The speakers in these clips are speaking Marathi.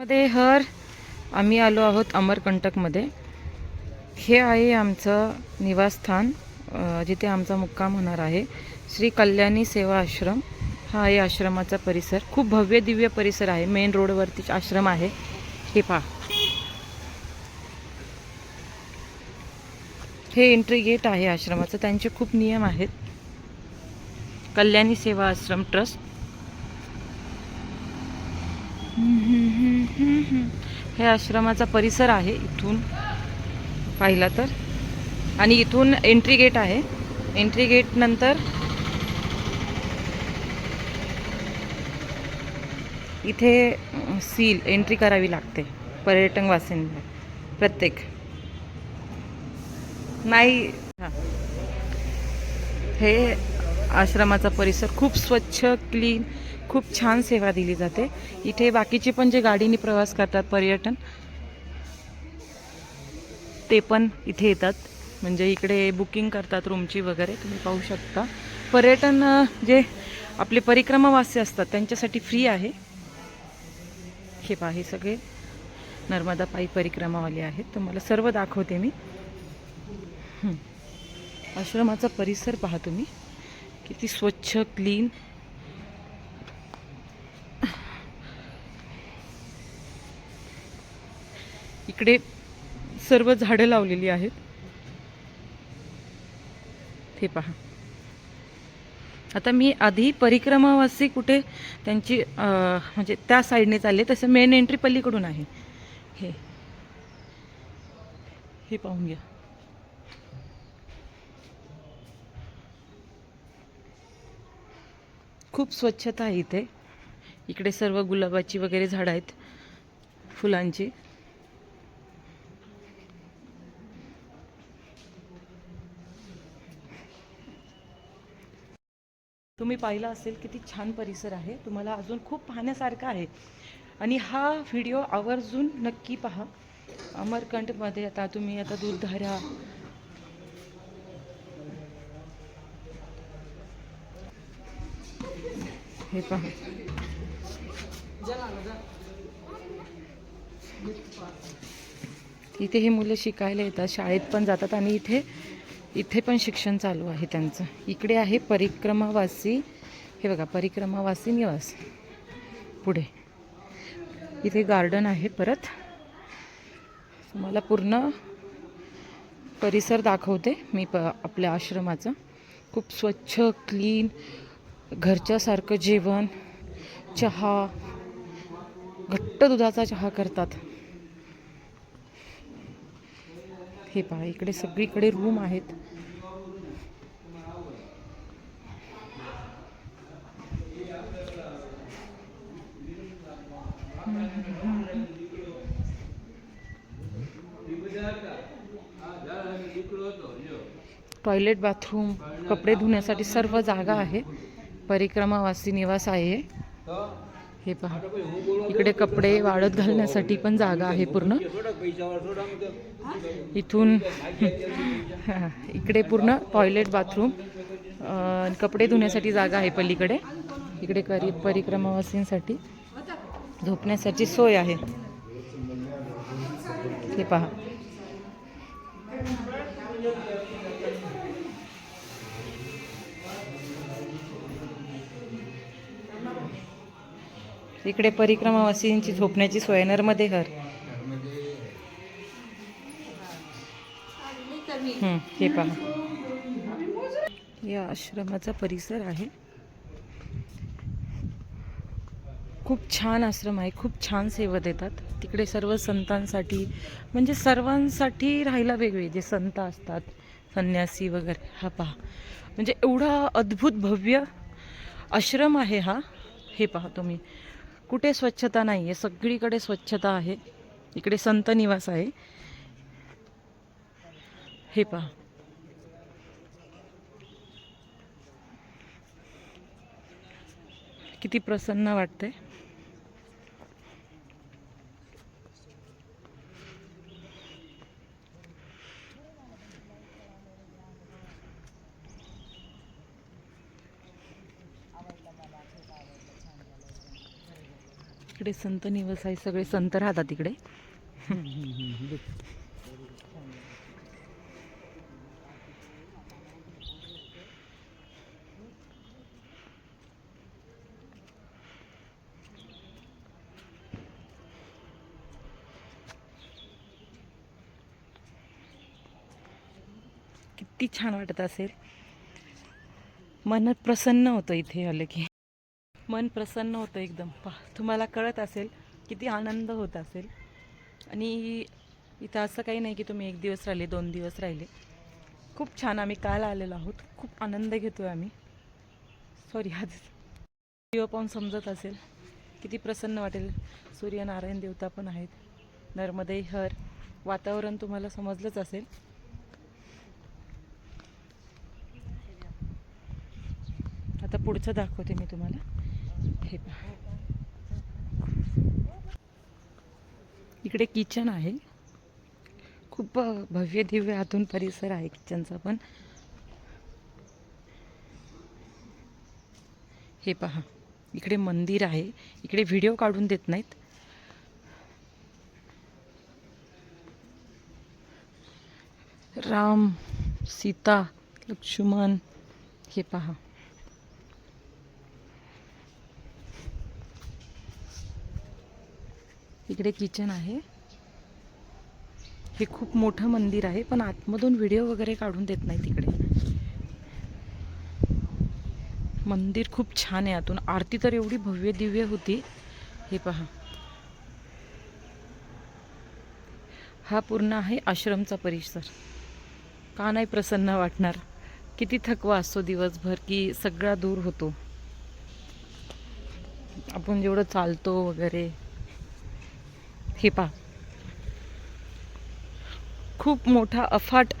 मध्ये हर आम्ही आलो आहोत अमरकंटकमध्ये. हे आहे आमचं निवासस्थान जिथे आमचा मुक्काम होणार आहे. श्री कल्याणी सेवा आश्रम हा आहे आश्रमाचा परिसर. खूप भव्य दिव्य परिसर आहे. मेन रोडवरतीच आश्रम आहे. हे पहा. हे एंट्री गेट आहे आश्रमाचं. त्यांचे खूप नियम आहेत. कल्याणी सेवा आश्रम ट्रस्ट हे आश्रमाचा परिसर आहे इथून. पाहिला तर. आणि इथून एंट्री गेट आहे. एंट्री गेट नंतर इथे सील एंट्री करावी लागते पर्यटन वासींना प्रत्येक. नाही. हां. हे आश्रमाचा परिसर खूप स्वच्छ क्लीन खूप छान सेवा दिली जाते. इथे बाकीचे पण जे गाडीने प्रवास करतात पर्यटन ते पण इथे येतात. म्हणजे इकडे बुकिंग करतात रूमची वगैरे तुम्ही पाहू शकता. पर्यटन जे आपले परिक्रमावासी असतात त्यांच्यासाठी फ्री आहे. हे पहा हे सगळे नर्मदा पायी परिक्रमावाले आहेत. तुम्हाला सर्व दाखवते मी. आश्रमाचा परिसर पहा तुम्ही. किती स्वच्छ क्लीन. इकडे सर्व झाडं लावलेली आहेत. ते पहा. आता मी आधी परिक्रमावासी कुठे त्यांची म्हणजे त्या साईडने चालले तसं मेन एंट्री पलीकडून आहे. हे. हे पाहून घ्या. खूप स्वच्छता आहे इथे. इकडे सर्व गुलाबाची वगैरे झाडं आहेत फुलांची. तुम्ही पाहिला असेल किती छान परिसर आहे. तुम्हाला अजून खूप पाहण्यासारखं आहे. आणि हा व्हिडिओ आवर्जून नक्की पहा. अमरकंठमध्ये आता तुम्ही आता दूरधारा हे पहा. इथे हे मुलं शिकायला येतात शाळेत पण जातात आणि इथे इथे पण शिक्षण चालू आहे त्यांचं. इकडे आहे परिक्रमावासी. हे बघा परिक्रमावासी निवास. पुढे. इथे गार्डन आहे परत. तुम्हाला पूर्ण परिसर दाखवते मी प आपल्या आश्रमाचं. खूप स्वच्छ क्लीन घरच्यासारखं जेवण चहा घट्ट दुधाचा चहा करतात. हे पहा इकडे सगळीकडे रूम आहेत. टॉयलेट बाथरूम कपडे धुण्यासाठी सर्व जागा आहे परिक्रमावासी निवास आहे. हे. हे पहा इकडे कपडे वाळत घालण्यासाठी पण जागा आहे पूर्ण. इथून हा, इकडे पूर्ण टॉयलेट बाथरूम कपडे धुण्यासाठी जागा आहे पलीकडे. इकडे करी परिक्रमावासींसाठी झोपण्यासाठी सोय आहे. हे पहा. इकडे परिक्रमावासींची झोपण्याची सोय नर्मदे घर. हे पहा. या आश्रमाचा परिसर आहे. खूप छान आश्रम आहे खूप छान सेवा देतात. तिकडे सर्व संतांसाठी म्हणजे सर्वांसाठी राहायला वेगळे जे संत असतात संन्यासी वगैरे हा पहा. म्हणजे एवढा अद्भुत भव्य आश्रम आहे हा. हे पहा तुम्ही. कुठे स्वच्छता नाही आहे सगळीकडे स्वच्छता आहे. इकडे संत निवास आहे. हे पहा. किती प्रसन्न वाटते इकडे संत निवास आहे सगळे संत राहतात तिकडे किती छान वाटत असेल. मनात प्रसन्न होतं इथे आलं की. मन प्रसन्न होतं एकदम. पा तुम्हाला कळत असेल किती आनंद होत असेल. आणि इथं असं काही नाही की तुम्ही एक दिवस राहिले दोन दिवस राहिले. खूप छान आम्ही काल आलेलो आहोत. खूप आनंद घेतो आहे आम्ही. सॉरी आज व्हिडिओ पाहून समजत असेल किती प्रसन्न वाटेल. सूर्यनारायण देवता पण आहेत. नर्मदे हर. वातावरण तुम्हाला समजलंच असेल. आता पुढचं दाखवते मी तुम्हाला. हे पहा इकडे किचन आहे. खूप भव्य दिव्य आतून परिसर आहे किचनचा पण. हे पहा इकडे मंदिर आहे. इकडे व्हिडिओ काढून देत नाहीत. राम सीता लक्ष्मण हे पहा. इकडे किचन आहे. हे खूप मोठं मंदिर आहे पण आतमधून व्हिडिओ वगैरे काढून देत नाही तिकडे. मंदिर खूप छान आहे आतून. आरती तर एवढी भव्य दिव्य होती. हे पहा. हा पूर्ण आहे आश्रमचा परिसर. का नाही प्रसन्न वाटणार? किती थकवा असतो दिवसभर की सगळा दूर होतो. आपण जेवढं चालतो वगैरे हे पहा. खूप मोठा अफाट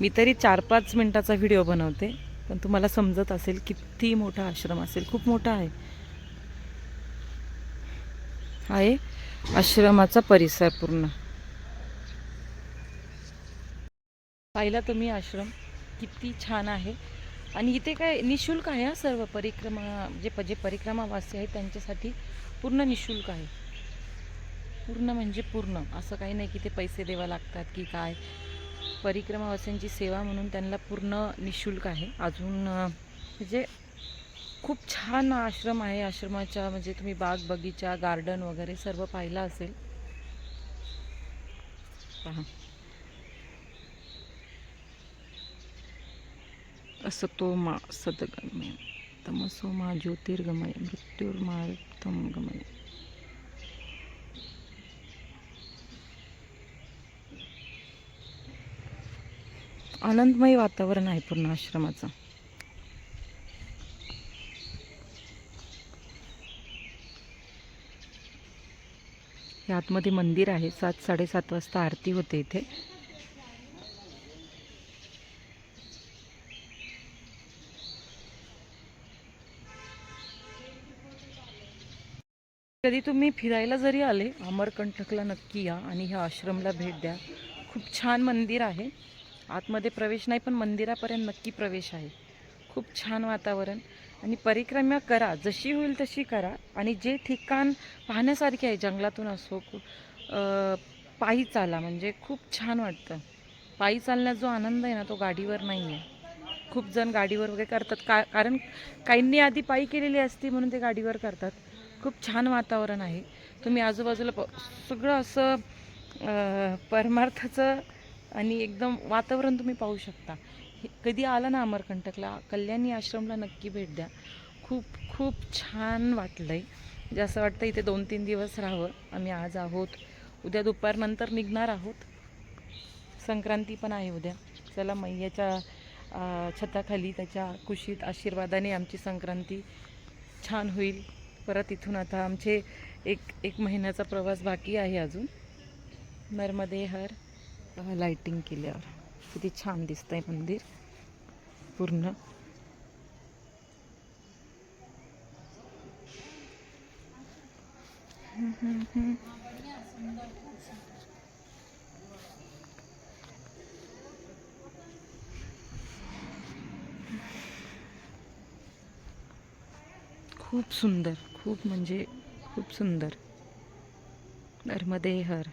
मी तरी चार पाच मिनटाचा व्हिडिओ बनवते पण तुम्हाला समजत असेल किती मोठा आश्रम असेल. खूप मोठा आहे. आहे आश्रमाचा परिसर पूर्ण. पाहिला तुम्ही आश्रम किती छान आहे. आणि इथे काय निशुल्क आहे हा सर्व परिक्रमा जे प- जे परिक्रमावासी आहेत त्यांच्यासाठी पूर्ण निशुल्क आहे. पूर्ण म्हणजे पूर्ण. असं काही नाही की ते पैसे द्यावं लागतात की काय. परिक्रमावासींची सेवा म्हणून त्यांना पूर्ण निशुल्क आहे. अजून म्हणजे खूप छान आश्रम आहे. आश्रमाच्या म्हणजे तुम्ही बाग बगीचा गार्डन वगैरे सर्व पाहिलं असेल. पहा. असतो मा सदगमय तमसो मा ज्योतिर्गमय. मृत्युर्मार्तम गमय आनंदमय वातावरण आहे पूर्ण आश्रमाचं. हे आतमध्ये मंदिर आहे. सात साडेसात वाजता आरती होते इथे. कधी तुम्ही फिरायला जरी आले अमरकंटकला नक्की या आणि ह्या आश्रमला भेट द्या. खूप छान मंदिर आहे. आतमध्ये प्रवेश नाही पण मंदिरापर्यंत नक्की प्रवेश आहे. खूप छान वातावरण. आणि परिक्रमा करा जशी होईल तशी करा. आणि जे ठिकाण पाहण्यासारखे आहे जंगलातून असो पायी चाला म्हणजे खूप छान वाटतं. पायी चालण्यात जो आनंद आहे ना तो गाडीवर नाही आहे खूप जण गाडीवर वगैरे करतात. का कारण काहींनी आधी पायी केलेली असती म्हणून ते गाडीवर करतात. खूप छान वातावरण आहे. तुम्ही आजूबाजूला प सगळं असं परमार्थाचं आणि एकदम वातावरण तुम्ही पाहू शकता. हे कधी आला ना अमरकंटकला कल्याणी आश्रमला नक्की भेट द्या. खूप खूप छान वाटलं आहे जे म्हणजे असं वाटतं इथे दोन तीन दिवस राहावं. आम्ही आज आहोत. उद्या दुपारनंतर निघणार आहोत. संक्रांती पण आहे उद्या. चला मैयाच्या छताखाली त्याच्या कुशीत आशीर्वादाने आमची संक्रांती छान होईल. परत इथून आता आमचे एक एक महिन्याचा प्रवास बाकी आहे अजून. नर्मदे हर. लाइटिंग केल्यावर. किती छान दिसतंय मंदिर. पूर्ण. खूप सुंदर. खूप म्हणजे खूप सुंदर. नर्मदे हर